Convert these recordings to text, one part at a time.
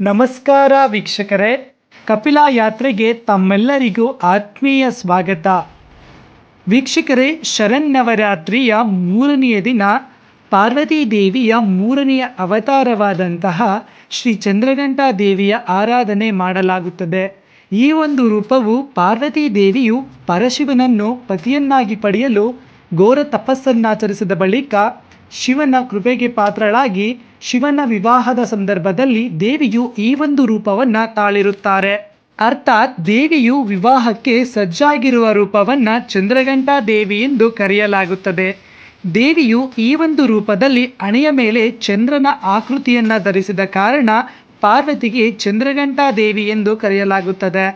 ನಮಸ್ಕಾರ ವೀಕ್ಷಕರೇ. ಕಪಿಲಾ ಯಾತ್ರೆಗೆ ತಮ್ಮೆಲ್ಲರಿಗೂ ಆತ್ಮೀಯ ಸ್ವಾಗತ. ವೀಕ್ಷಕರೇ ಶರನ್ನವರಾತ್ರಿಯ ಮೂರನೆಯ ದಿನ ಪಾರ್ವತೀ ದೇವಿಯ ಮೂರನೆಯ ಅವತಾರವಾದಂತಹ ಶ್ರೀ ಚಂದ್ರಘಂಟಾ ದೇವಿಯ ಆರಾಧನೆ ಮಾಡಲಾಗುತ್ತದೆ. ಈ ಒಂದು ರೂಪವು ಪಾರ್ವತಿ ದೇವಿಯು ಪರಶಿವನನ್ನು ಪತಿಯನ್ನಾಗಿ ಪಡೆಯಲು ಘೋರ ತಪಸ್ಸನ್ನಾಚರಿಸಿದ ಬಳಿಕ ಶಿವನ ಕೃಪೆಗೆ ಪಾತ್ರಳಾಗಿ ಶಿವನ ವಿವಾಹದ ಸಂದರ್ಭದಲ್ಲಿ ದೇವಿಯು ಈ ಒಂದು ರೂಪವನ್ನ ತಾಳಿರುತ್ತಾರೆ. ಅರ್ಥಾತ್ ದೇವಿಯು ವಿವಾಹಕ್ಕೆ ಸಜ್ಜಾಗಿರುವ ರೂಪವನ್ನ ಚಂದ್ರಘಂಟಾ ದೇವಿ ಎಂದು ಕರೆಯಲಾಗುತ್ತದೆ. ದೇವಿಯು ಈ ಒಂದು ರೂಪದಲ್ಲಿ ಹಣೆಯ ಮೇಲೆ ಚಂದ್ರನ ಆಕೃತಿಯನ್ನ ಧರಿಸಿದ ಕಾರಣ ಪಾರ್ವತಿಗೆ ಚಂದ್ರಘಂಟಾ ದೇವಿ ಎಂದು ಕರೆಯಲಾಗುತ್ತದೆ.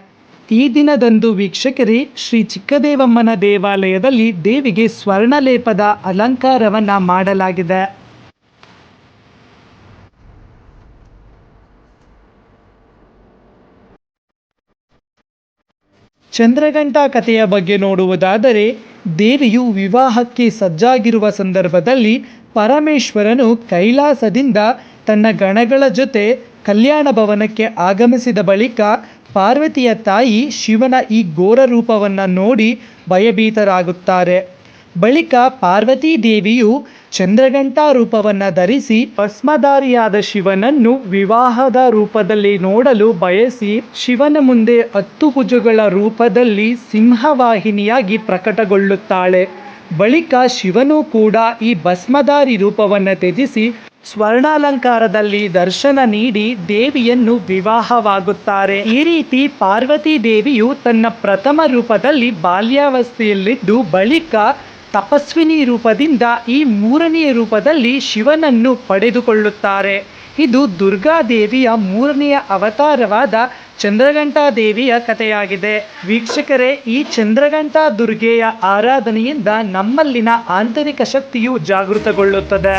ಈ ದಿನದಂದು ವೀಕ್ಷಕರೇ, ಶ್ರೀ ಚಿಕ್ಕದೇವಮ್ಮನ ದೇವಾಲಯದಲ್ಲಿ ದೇವಿಗೆ ಸ್ವರ್ಣಲೇಪದ ಅಲಂಕಾರವನ್ನ ಮಾಡಲಾಗಿದೆ. ಚಂದ್ರಘಂಟಾ ಕಥೆಯ ಬಗ್ಗೆ ನೋಡುವುದಾದರೆ, ದೇವಿಯು ವಿವಾಹಕ್ಕೆ ಸಜ್ಜಾಗಿರುವ ಸಂದರ್ಭದಲ್ಲಿ ಪರಮೇಶ್ವರನು ಕೈಲಾಸದಿಂದ ತನ್ನ ಗಣಗಳ ಜೊತೆ ಕಲ್ಯಾಣ ಭವನಕ್ಕೆ ಆಗಮಿಸಿದ ಬಳಿಕ ಪಾರ್ವತಿಯ ತಾಯಿ ಶಿವನ ಈ ಘೋರ ರೂಪವನ್ನು ನೋಡಿ ಭಯಭೀತರಾಗುತ್ತಾರೆ. ಬಳಿಕ ಪಾರ್ವತೀ ದೇವಿಯು ಚಂದ್ರಘಂಟಾ ರೂಪವನ್ನು ಧರಿಸಿ ಭಸ್ಮಧಾರಿಯಾದ ಶಿವನನ್ನು ವಿವಾಹದ ರೂಪದಲ್ಲಿ ನೋಡಲು ಬಯಸಿ ಶಿವನ ಮುಂದೆ ಹತ್ತು ಭುಜಗಳ ರೂಪದಲ್ಲಿ ಸಿಂಹವಾಹಿನಿಯಾಗಿ ಪ್ರಕಟಗೊಳ್ಳುತ್ತಾಳೆ. ಬಳಿಕ ಶಿವನು ಕೂಡ ಈ ಭಸ್ಮಧಾರಿ ರೂಪವನ್ನು ತ್ಯಜಿಸಿ ಸ್ವರ್ಣಾಲಂಕಾರದಲ್ಲಿ ದರ್ಶನ ನೀಡಿ ದೇವಿಯನ್ನು ವಿವಾಹವಾಗುತ್ತಾರೆ. ಈ ರೀತಿ ಪಾರ್ವತಿ ದೇವಿಯು ತನ್ನ ಪ್ರಥಮ ರೂಪದಲ್ಲಿ ಬಾಲ್ಯಾವಸ್ಥೆಯಲ್ಲಿದ್ದು ಬಳಿಕ ತಪಸ್ವಿನಿ ರೂಪದಿಂದ ಈ ಮೂರನೆಯ ರೂಪದಲ್ಲಿ ಶಿವನನ್ನು ಪಡೆದುಕೊಳ್ಳುತ್ತಾರೆ. ಇದು ದುರ್ಗಾದೇವಿಯ ಮೂರನೆಯ ಅವತಾರವಾದ ಚಂದ್ರಘಂಟಾದೇವಿಯ ಕಥೆಯಾಗಿದೆ. ವೀಕ್ಷಕರೇ, ಈ ಚಂದ್ರಘಂಟಾ ದುರ್ಗೆಯ ಆರಾಧನೆಯಿಂದ ನಮ್ಮಲ್ಲಿನ ಆಂತರಿಕ ಶಕ್ತಿಯು ಜಾಗೃತಗೊಳ್ಳುತ್ತದೆ.